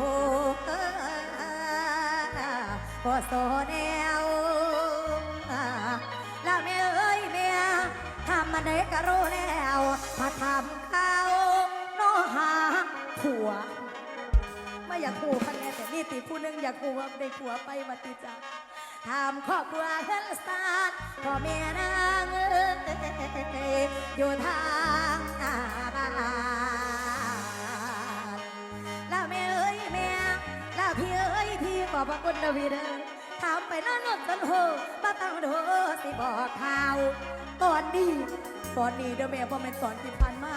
ออกจนหูพอโซแนวแล้วแม่เอ้ยแม่ทำมาได้ก็รู้แล้วมาทำข่าวน้อหาผัวไม่อยากคู่พันแน่แต่นี่ติผู้หนึงอยากคู่ว่าได้ผัวไปวัติจ้าทำครอบครัวเฮลสตาร์พ่อแม่นางเอ้ยอยู่ทางหน้าบา อบพระคุณนะพี่เด้อถามไปนั่นนนจนโหมาตั้งโดสิบอกข่าว ตอนนี้ตอนนี้เด้อแม่พ่อแม่นตอนที่ผ่านมา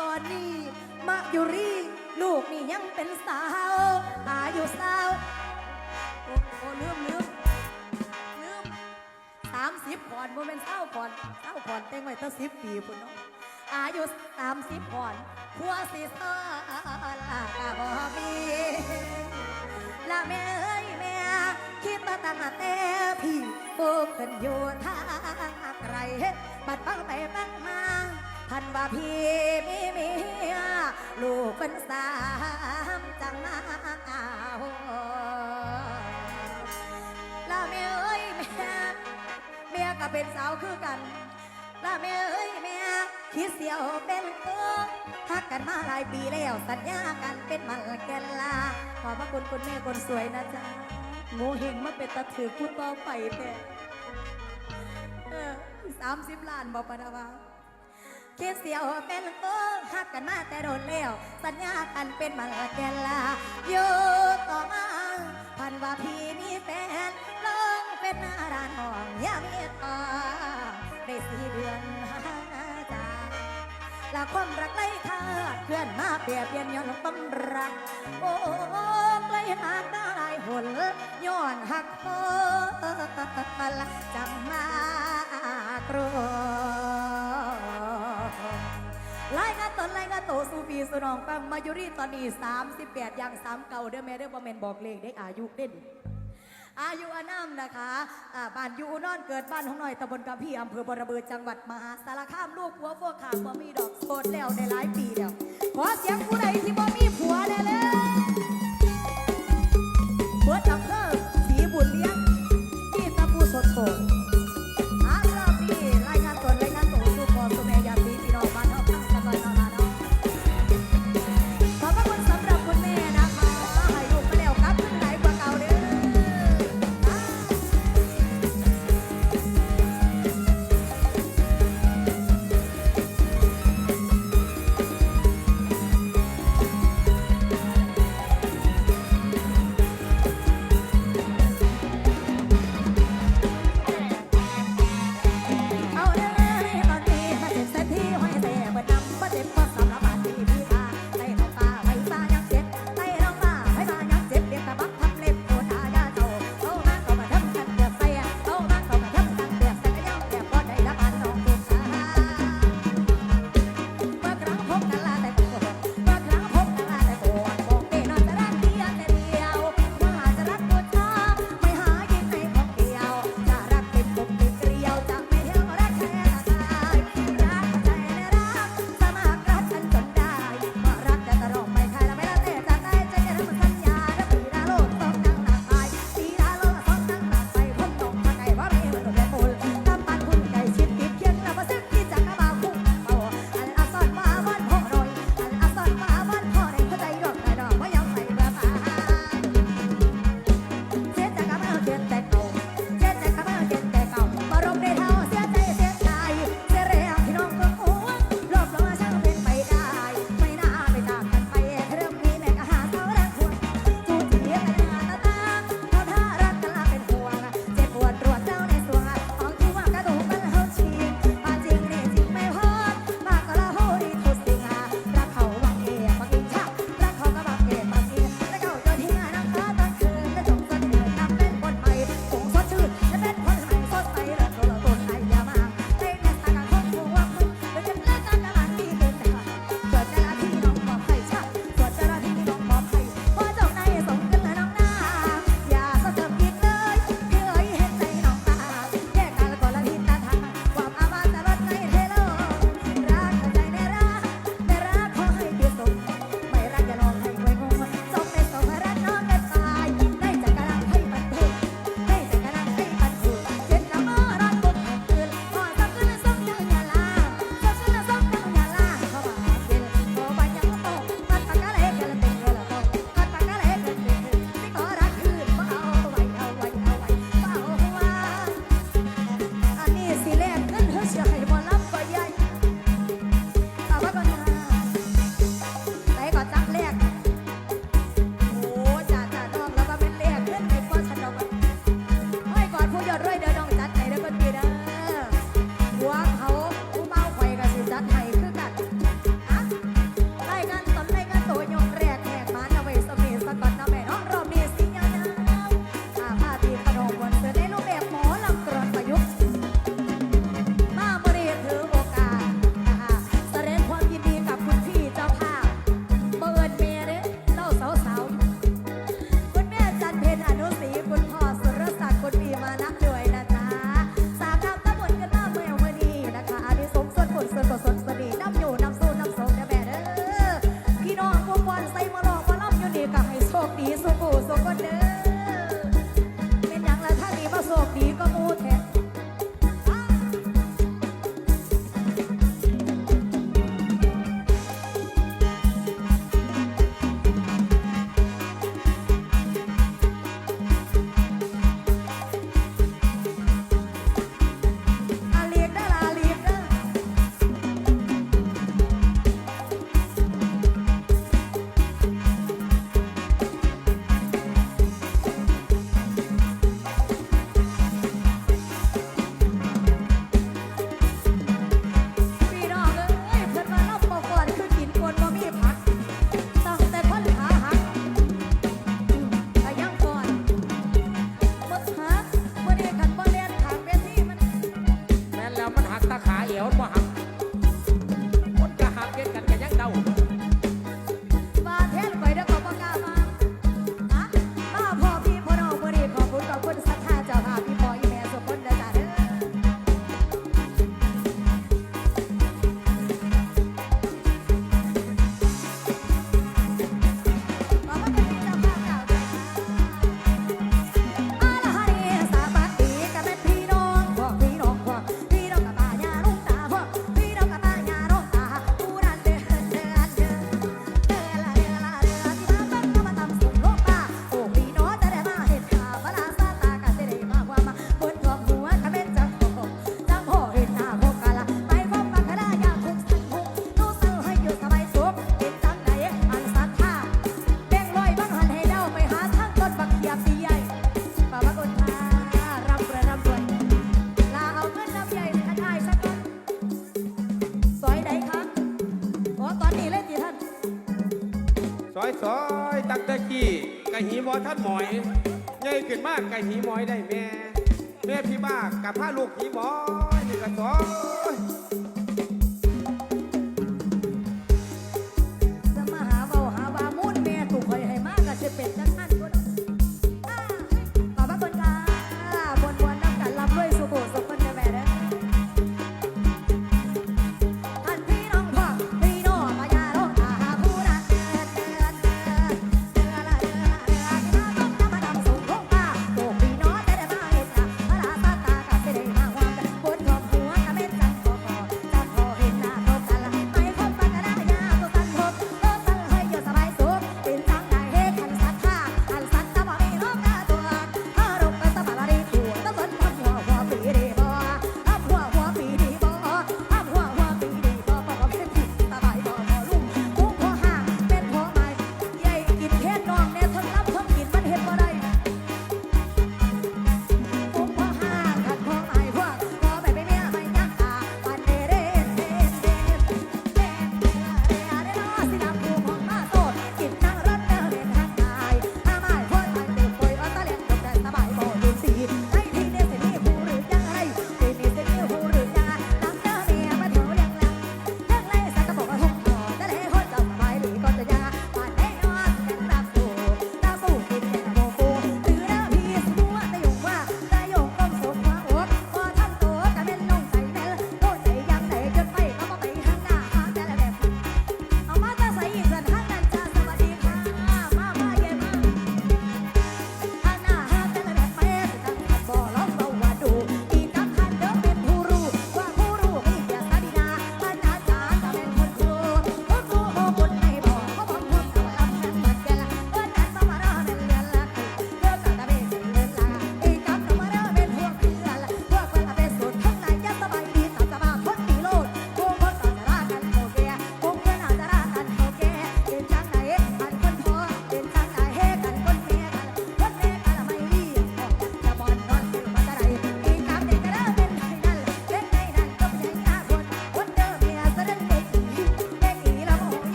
ตอนนี้มายุรีลูกนี่ยังเป็นสาวอายุสาวโอ้โอ้ลืมลืมลืมสามสิบก่อนโมเมนเศร้าก่อนเศร้าก่อนแต่งไว้ตั้งสิบปีพุ่นเนาะอายุสามสิบก่อนผัวสิซาลากะบ่มี แต่พี่โบกันอยู่ทางไกลบัดปังไปปังมาพันว่าพี่มีเมียลูกเป็นสามจังมาเอาลาแม่เอ้ยแม่แม่ก็เป็นสาวคือกันลาแม่เอ้ยแม่คิดเสียวเป็นตัวทักกันมาหลายปีแล้วสัญญากันเป็นมันแกันลาขอบพระคุณคุณแม่คนสวยนะจ๊ะ โง่เฮงมาเป็นตะถือพูดต่อไปแต่สามสิบล้านบอกปะนะวะคิดเสียวเป็นโอ้หักกันมาแต่โดนแล้ว สัญญากันเป็นมันแกนลาอยู่ต่อมาพันว่าพี่มีแฟนลงเป็นหน้าร้านห้องยามีตาได้สี่เดือนจ้าและความรักไร้ค่าเคลื่อนมาเปรียบเปลี่ยนย้อนความรัก โอ้ อนหักโอจังมากรรายงานตนรายงาโตสูปีสุนองฟังมายุรีตอนนี้38อย่าง3เก่าเด้อแม่เด้อบ่แม่นบอกเลขได้อายุเด่นอายุอานามนะคะบ้านอยู่นอนเกิดบ้านของหน่อยตำบลกำพี่อำเภอบรบือจังหวัดมหาสารคามลูกผัวพวกขางบ่มีดอกโสดแล้วได้หลายปีแล้วขอเสียงผู้ใดที่บ่มีผัวเลยเลย ซอยตักตะกี้กะหีบอท่านหมอยใหญ่ขึ้นมากกะหีหมอยได้แม่ แม่พี่บ้ากับผ้าลูกหีบอยนี่กะซอย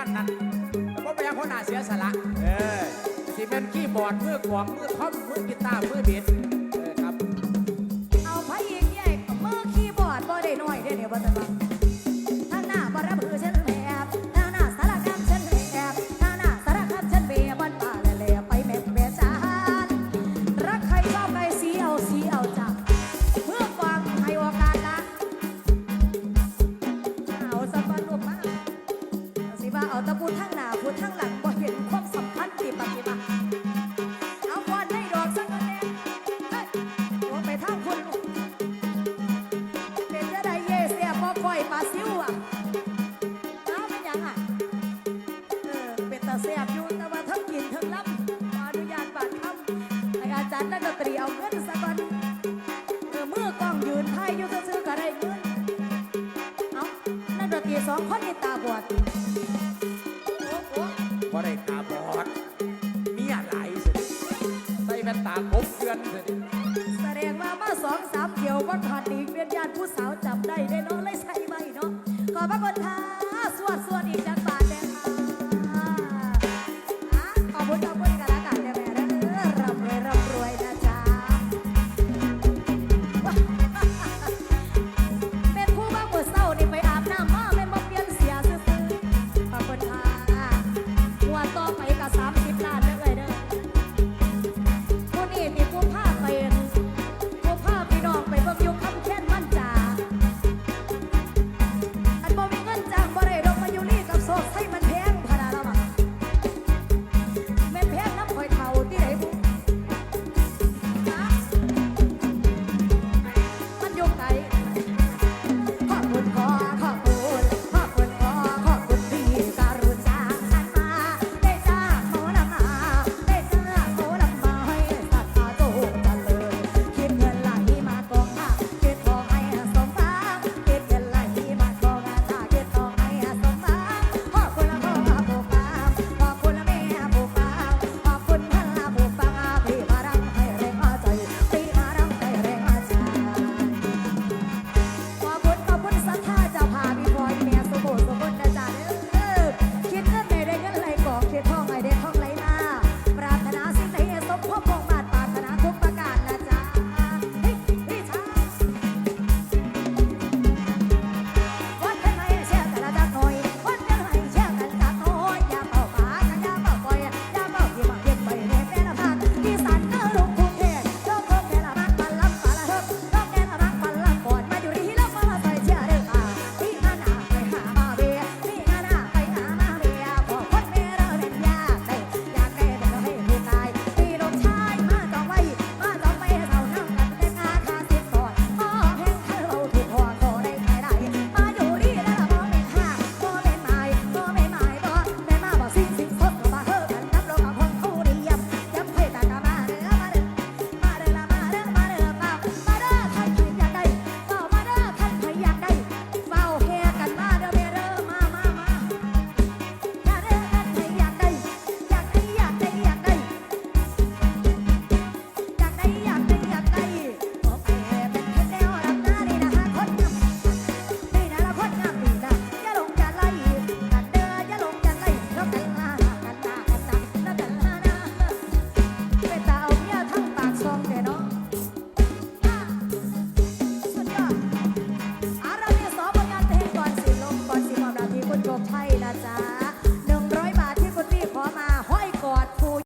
านนั้นว่าไปยังคนหน้าเสียสละ เออสิเป็นขี้บอร์ดมือกวางมือคอมมือกีตาร์มือบิด Ha ha ha! แสดงว่ามาสองสามเกี่ยวว่าผ่านอีกเมียนญาติผู้สาวจับได้ได้เนาะ